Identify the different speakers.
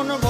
Speaker 1: one of